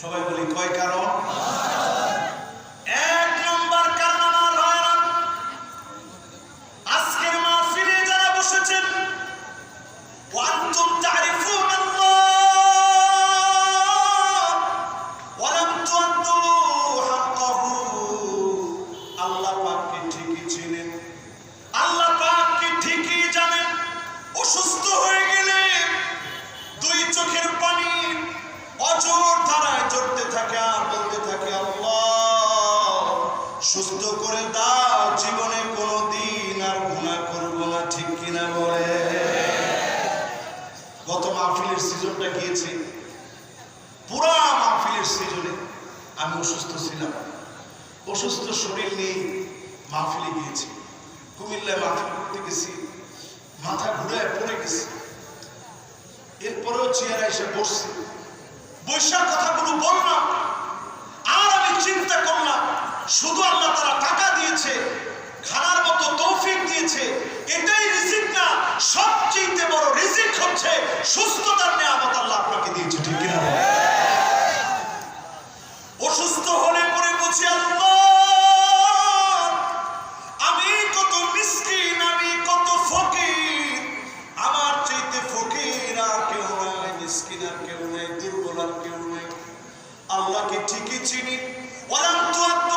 সবাই বলি কয় কারণ? গত মাহফিলের সিজনটা গিয়েছে। পুরা মাহফিলের সিজনে আমি অসুস্থ ছিলাম। অসুস্থ শরীর নিয়ে মাহফিলে গিয়েছি। কুমিল্লায় মাহফিল করতে গেছি, মাথা ঘুরে পড়ে গেছি। এরপরেও চেয়ারে এসে বসছি। বৈশাখ কথাগুলো বললাম, আর আমি চিন্তা করলাম, শুধু আল্লাহ তারা টাকা দিয়েছে খানার মতো তৌফিক দিয়েছে। এটাই রিজিক না সবচেয়ে বড় রিজিক হচ্ছে সুস্থতার নিয়ামত আল্লাহ আপনাকে দিয়েছে, ঠিক কিনা? অসুস্থ হলে পরে বুঝি আমি কত মিসকিন, আমি কত ফকির। আমার চাইতে ফকির আর কেউ নাই, মিসকিন আর কেউ নাই, দুর্বল আর কেউ নাই। আল্লাহকে ঠিকই চিনি। ওয়ালাম তুআদ্দু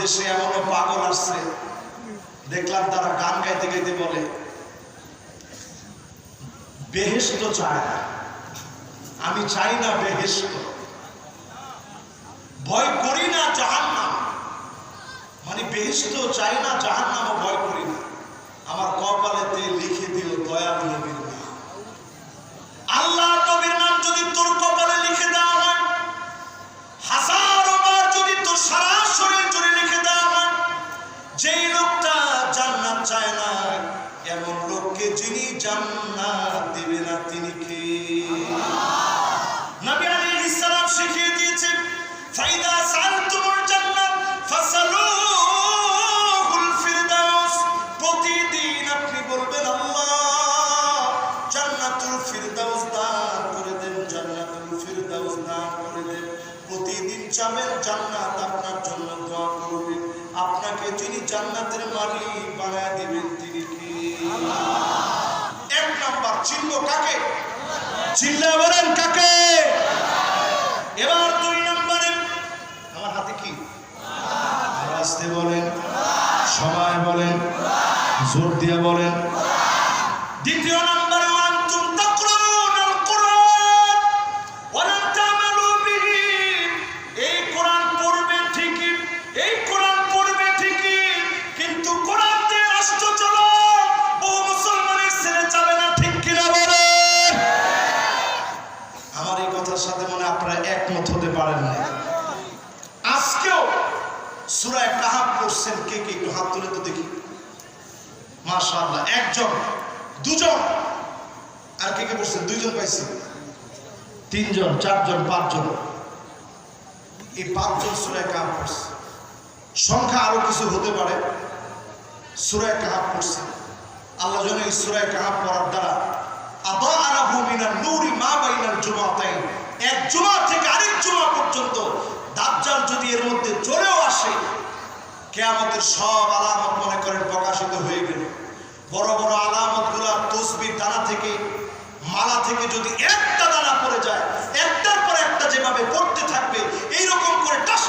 দেশে এমনও পাগল আসছে। দেখলাম তারা গান গাইতে গাইতে বলে বেহেস্ত চায় আমি চাই না বেহেস্ত ভয় করি না জাহান্নাম। মানে বেহেস্ত চাই না, জাহান্নামও ভয় করি না। আমার কপালেতে লিখে দিও দয়াল নবীর নাম আল্লাহ নবীর নাম যদি তোর যেই লোকটা জান্নাত চায় না এমন লোককে যিনি জান্নাত দিবে না তিনি কে? নবী আলাইহিস সালাম শিখিয়ে দিয়েছেন ফাইদা সালতুমুল জান্নাতের মালিক বানায় দিবেন তিনি কি? এক নম্বর চিহ্ন কাকে? চিল্লা বলেন কাকে? এবার দুই নম্বরে, আমার হাতে কি? আসতে বলেন সবাই বলেন, জোর দিয়ে বলেন মাশাআল্লাহ, একজন, দুজন। আর কে কে বলছেন দুইজন পাইছে। তিনজন, চারজন, পাঁচজন। এই পাঁচজন সুরায় কাপ করছে সংখ্যা আরও কিছু হতে পারে। সুরায় কাহাব পড়ছে। আল্লাহ যেন এই সুরায় কাহাব পড়ার দ্বারা আবা আরা ভূমিনা নুরি মা বাইনার জুমা তাই এক জুমা থেকে আরেক জুমা পর্যন্ত দাজ্জাল যদি এর মধ্যে চলেও আসে কেয়ামতের সব আলামত মনে করেন প্রকাশিত হয়ে গেল। বড় বড় আলামতগুলা তসবির দানা থেকে, মালা থেকে যদি একটা দানা পড়ে যায়, একটার পর একটা যেভাবে পড়তে থাকবে, এইরকম করে টাস্ট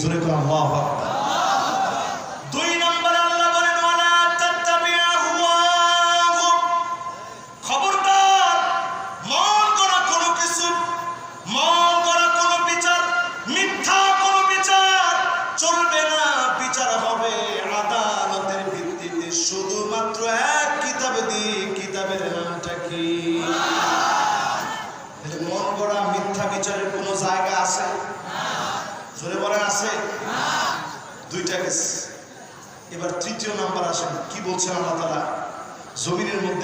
জোরে করা হওয়া জমিনের মধ্যে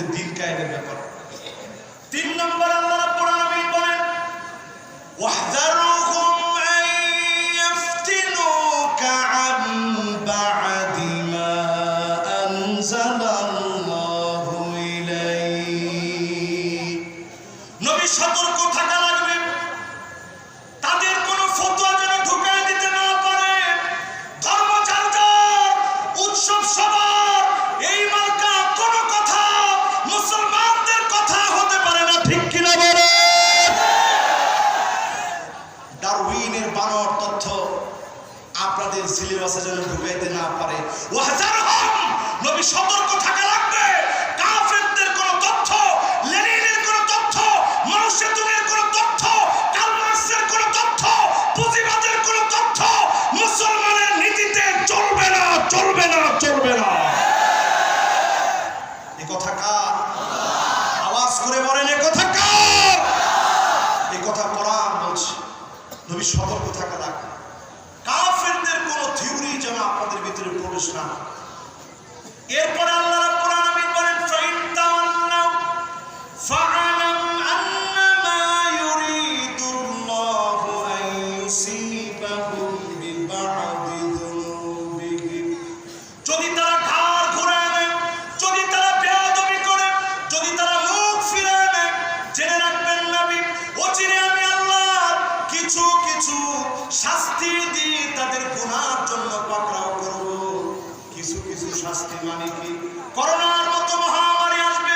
করোনার মতো মহামারী আসবে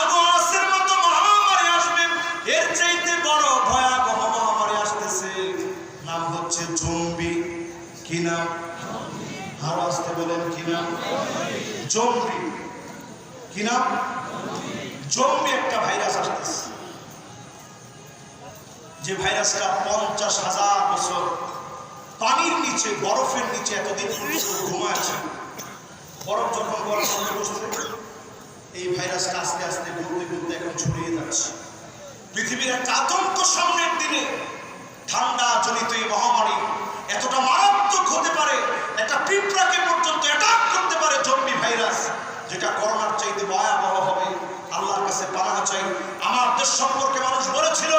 আবহাওয়ার মতো মহামারী আসবে, এর চাইতে বড় ভয়াবহ মহামারী আসতেছে, নাম হচ্ছে জম্বি। কি আরও আসতে বলেন, কি জম্বি। কি জম্বি একটা ভাইরাস আসতেছে। যে ভাইরাসটা পঞ্চাশ হাজার বছর পানির নিচে, বরফের নিচে এতদিন আছে বরফ যখন বলা বন্ধ করছে এই ভাইরাসটা আস্তে আস্তে ঘুরতে ঘুরতে এখন ছড়িয়ে যাচ্ছে। পৃথিবীর একটা আতঙ্ক সামনের দিনে, ঠান্ডা জনিত এই মহামারী এতটা মারাত্মক হতে পারে, একটা পিঁপড়াকে পর্যন্ত অ্যাটাক করতে পারে জম্বি ভাইরাস, যেটা করোনার চাইতে ভয়াবহ হবে। আল্লাহর কাছে পানা চাই। আমার দেশ সম্পর্কে মানুষ বলেছিল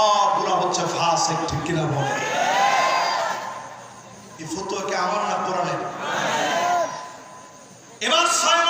সবগুলা হচ্ছে ফাঁসেক ঠিক কিনা বলে? এই ফতুয়াকে আমার না কোরআনের? এবার ছয়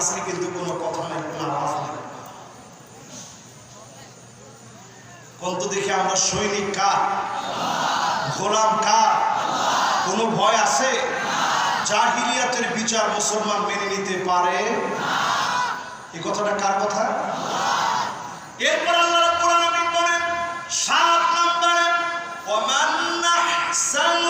আসলে কিন্তু কোনো কথা নেই, কোনো আওয়াজ নেই। কত দেখি আমরা সৈনিক কা গোলাম কা কোনো ভয় আছে? জাহিলিয়াতের বিচার মুসলমান মেনে নিতে পারে? এ কথাটা কার কথা? এরপর আল্লাহ কোরআন আলামিন বলেন, সাত নম্বরে, ওমান নাহসানু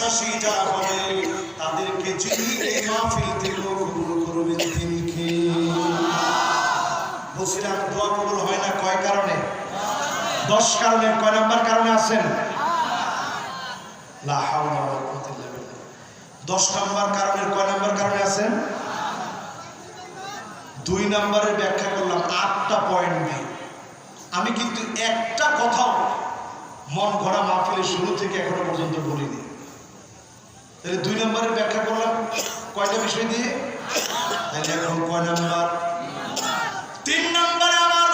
বিশ্বাসী যারা হবে তাদেরকে যিনি এই মাহফিল থেকে কবুল করবেন তিনি কে? দোয়া কবুল হয় না কয় কারণে? দশ কারণে, কয় নাম্বার কারণে আছেন? দশ নাম্বার কারণের কয় নাম্বার কারণে আছেন? দুই নাম্বারের ব্যাখ্যা করলাম, আটটা পয়েন্ট নিয়ে আমি কিন্তু একটা কথাও মন ঘোরা মাহফিলের শুরু থেকে এখনও পর্যন্ত বলিনি। তাহলে দুই নম্বরের ব্যাখ্যা করলাম। কয়টা বিষয় দিয়ে? তাহলে এখন কয় নম্বর? তিন নম্বরে আমার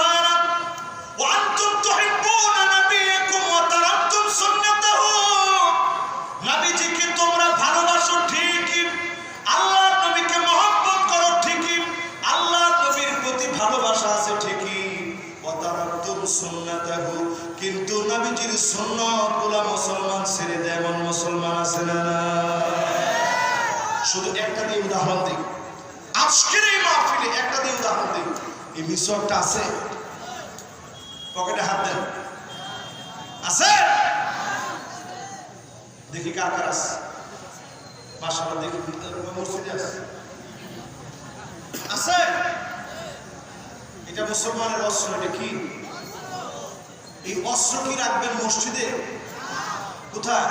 এই আছে। পকেটে হাত দেন। আছে? দেখি কার কার আছে। মাসাল্লাহ দেখি মসজিদে আছে। আছে? এটা মুসলমানের অস্ত্র, এটা কি? এই অস্ত্র কি রাখবেন মসজিদে? কোথায়?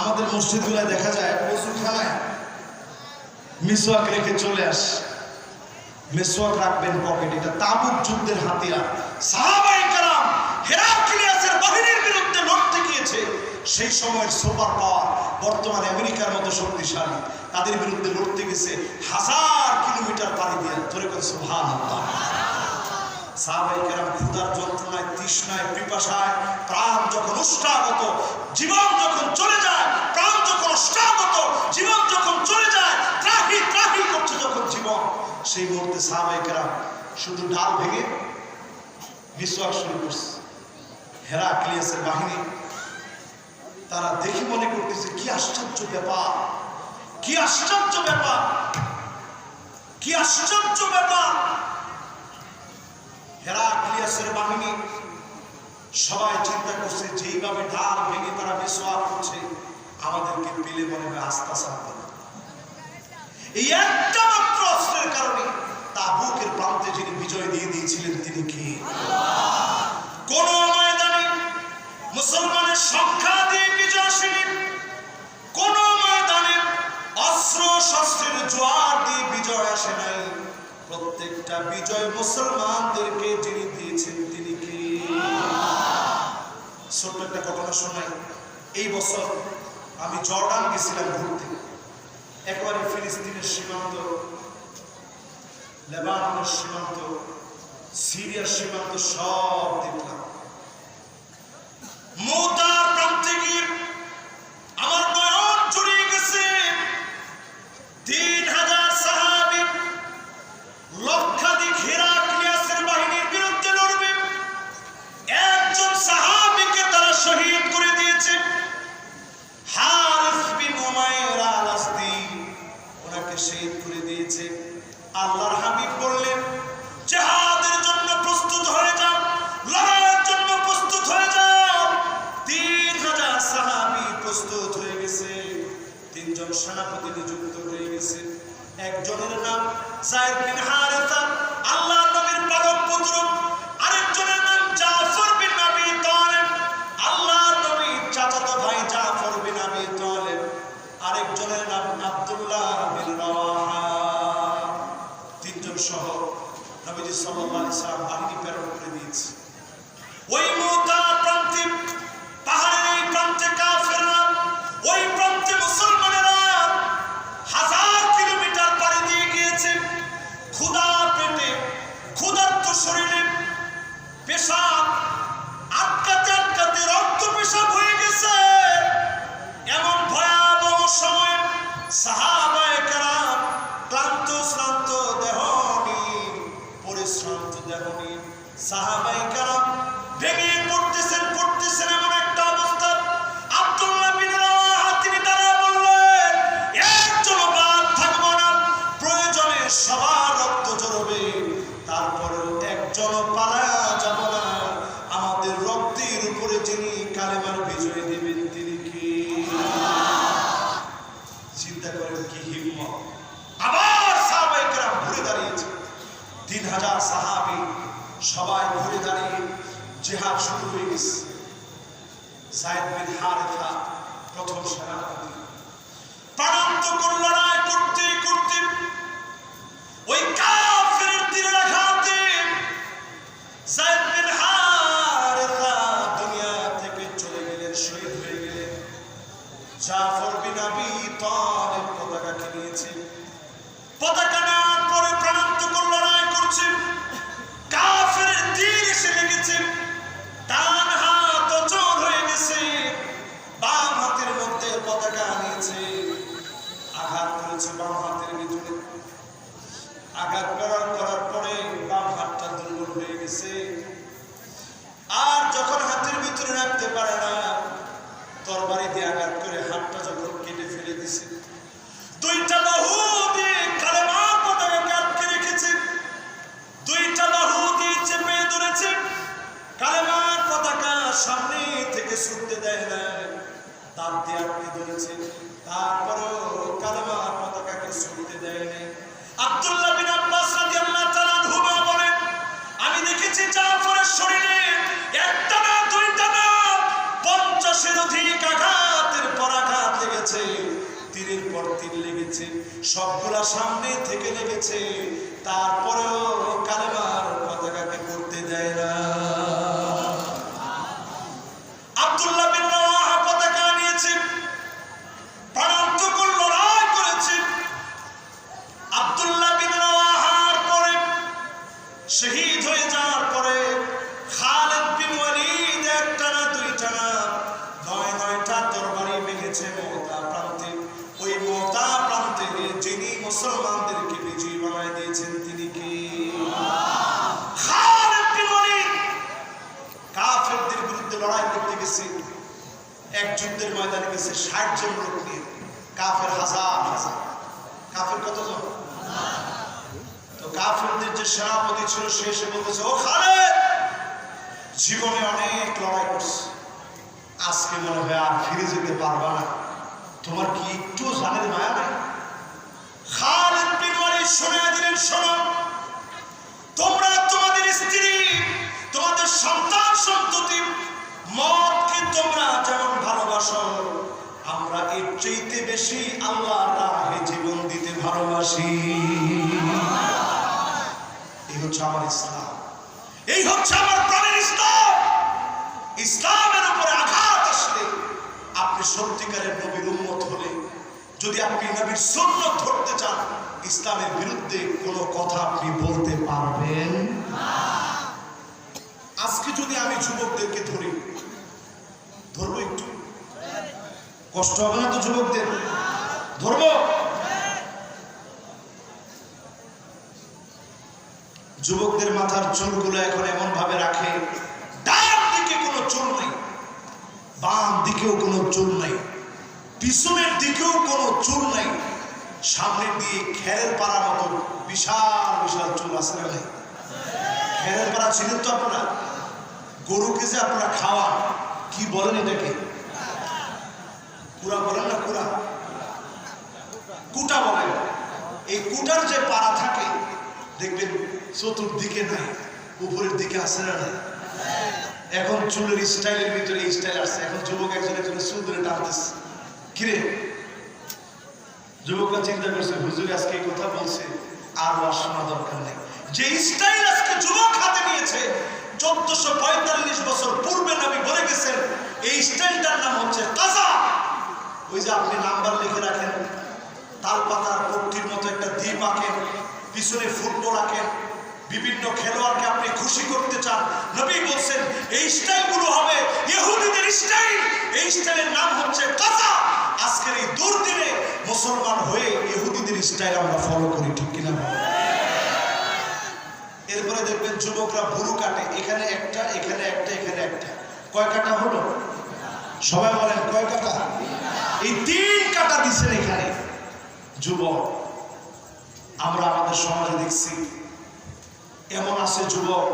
আমাদের মসজিদগুলোয় দেখা যায় ওষুধখানায় মিসওয়াক রেখে চলে আস। মিসওয়াক রাখবেন পকেট, এটা তাবুক যুদ্ধের হাতিয়ার। সাহাবাই কালাম হেরাক্লিয়াসের বাহিনীর বিরুদ্ধে লড়তে গিয়েছে। সেই সময়ের সুপার পাওয়ার বর্তমানে আমেরিকার মতো শক্তিশালী। তাদের বিরুদ্ধে লড়তে গেছে হাজার কিলোমিটার পাড়ি দিয়ে। ধরে করে সুবহান প্রাণ যখন উষ্টাগত জীবন যখন চলে যায়, প্রাণ যখন জীবন যখন চলে যায় যখন জীবন। সেই মুহূর্তে সাহাবাই শুধু ডাল ভেঙে বিশ্বাস শুরু করছে। হেরা ক্লিয়াসের বাহিনী, তারা দেখি মনে করতেছে, কি আশ্চর্য ব্যাপার, কি আশ্চর্য ব্যাপার, কি আশ্চর্য ব্যাপার। হেরাক্লিয়াসের বাহিনী সবাই চিন্তা করছে, যেইভাবে ঢাল ভেঙে তারা বিশ্বাস করছে, আমাদেরকে পেলে মনে হয় আস্থা সাথে এই একটা মাত্র অস্ত্রের কারণে তাবুকের প্রান্তে যিনি বিজয় দিয়ে দিয়েছিলেন, তিনি কি? কোন ময়দানে মুসলমানের সংখ্যা দিয়ে বিজয় আসেনি। কোন ময়দানে অস্ত্র, শস্ত্রের জোয়ার দিয়ে বিজয় আসে নাই। প্রত্যেকটা বিজয় মুসলমানদেরকে যিনি দিয়েছেন তিনি কি? ছোট্ট একটা ঘটনা শোনাই। এই বছর আমি জর্ডান গেছিলাম ঘুরতে। একবারে ফিলিস্তিনের সীমান্ত, লেবাননের সীমান্ত, সিরিয়ার সীমান্ত সব দেখলাম। মোতার সেনাপতি নিযুক্ত হয়ে গেছে। একজনের নাম হারিসা আল্লাহর নবীর পালক পুত্র। আরেকজনের নাম জাফর বিন আবি তালেব আল্লাহর নবীর চাচাতো ভাই জাফর বিন আবি তালেব। আরেকজনের নাম আব্দুল্লাহ বিন রাওয়াহা। তিনজন সহ নবীজি সাল্লাল্লাহু আলাইহি পরিশ্রান্ত সাহাবাই সবগুলা সামনে থেকে লেগেছে তারপরেও কালেমার পতাকাকে করতে দেয় না। বিন পতাকা নিয়েছে করেছে। পরে, শহীদ পরে একটা না দুইটা না নয় নয়টা তরবারি এক যুদ্ধের ময়দানে গেছে, ষাট জন লোক নিয়ে। কাফের হাজার হাজার। কাফের কতজন? তো কাফেরদের যে সেনাপতি ছিল, সে এসে বলতেছে, ও খালেদ, জীবনে অনেক লড়াই করছে। আজকে মনে হয় আর ফিরে যেতে পারবা না। তোমার কি একটু জানের মায়া নাই? খালেদ বিন শুনে দিলেন, শোনো বেশি আল্লাহ রাহে জীবন দিতে ভালোবাসি। এই হচ্ছে আমার ইসলাম। এই হচ্ছে আমার প্রাণের ইসলাম। ইসলামের উপরে আঘাত আসলে আপনি সত্যিকারের নবীর উন্মত হলে, যদি আপনি নবীর সুন্নত ধরতে চান, ইসলামের বিরুদ্ধে কোনো কথা আপনি বলতে পারবেন আজকে যদি আমি যুবকদেরকে ধরি, ধরবো একটু। কষ্ট হবে না তো যুবকদের? ধরবো যুবকদের মাথার চুলগুলো এখন এমন ভাবে রাখে, ডান দিকে কোনো চুল নাই, বাম দিকেও কোনো চুল নাই, পিছনের দিকেও কোনো চুল নাই সামনের দিয়ে খেরের পাড়ার মতো বিশাল বিশাল চুল আছে না ভাই খেরের পাড়া ছিলেন তো আপনারা? গরুকে যে আপনারা খাওয়ান, কি বলেন এটাকে? কুড়া বলেন না কুড়া? কুটা বলেন এই কুটার যে পাড়া থাকে, দেখবেন চতুর্দিকে নাই, উপরের দিকে আসে না নাই? এখন চুলের স্টাইলের ভিতরে স্টাইল আসছে। এখন যুবক একজন একজন চুল ধরে টানতেছে। কিরে? যুবকরা চিন্তা করছে, হুজুর আজকে এই কথা বলছে, আর আর শোনা দরকার নেই। যে স্টাইল আজকে যুবক হাতে নিয়েছে, চোদ্দশো পঁয়তাল্লিশ বছর পূর্বে নবী বলে গেছেন, এই স্টাইলটার নাম হচ্ছে কাজা ওই যে আপনি নাম্বার লিখে রাখেন, তাল পাতার পট্টির মতো একটা দ্বীপ আঁকেন, পিছনে ফুটবল আঁকেন, বিভিন্ন খেলোয়াড়কে আপনি খুশি করতে চান। নবী বলছেন, এই স্টাইলগুলো হবে ইহুদিদের স্টাইল। এই স্টাইলের নাম হচ্ছে কাজা আজকের এই দুর্দিনে মুসলমান হয়ে ইহুদিদের স্টাইল আমরা ফলো করি, ঠিক কিনা? এরপরে দেখবেন যুবকরা ভুরু কাটে। এখানে একটা এখানে একটা এখানে একটা। কয় কাটা হলো? সবাই বলেন, কয় কাটা? এই তিন কাটা দিচ্ছেন এখানে। যুবক আমরা আমাদের সমাজে দেখছি এমন আছে যুবক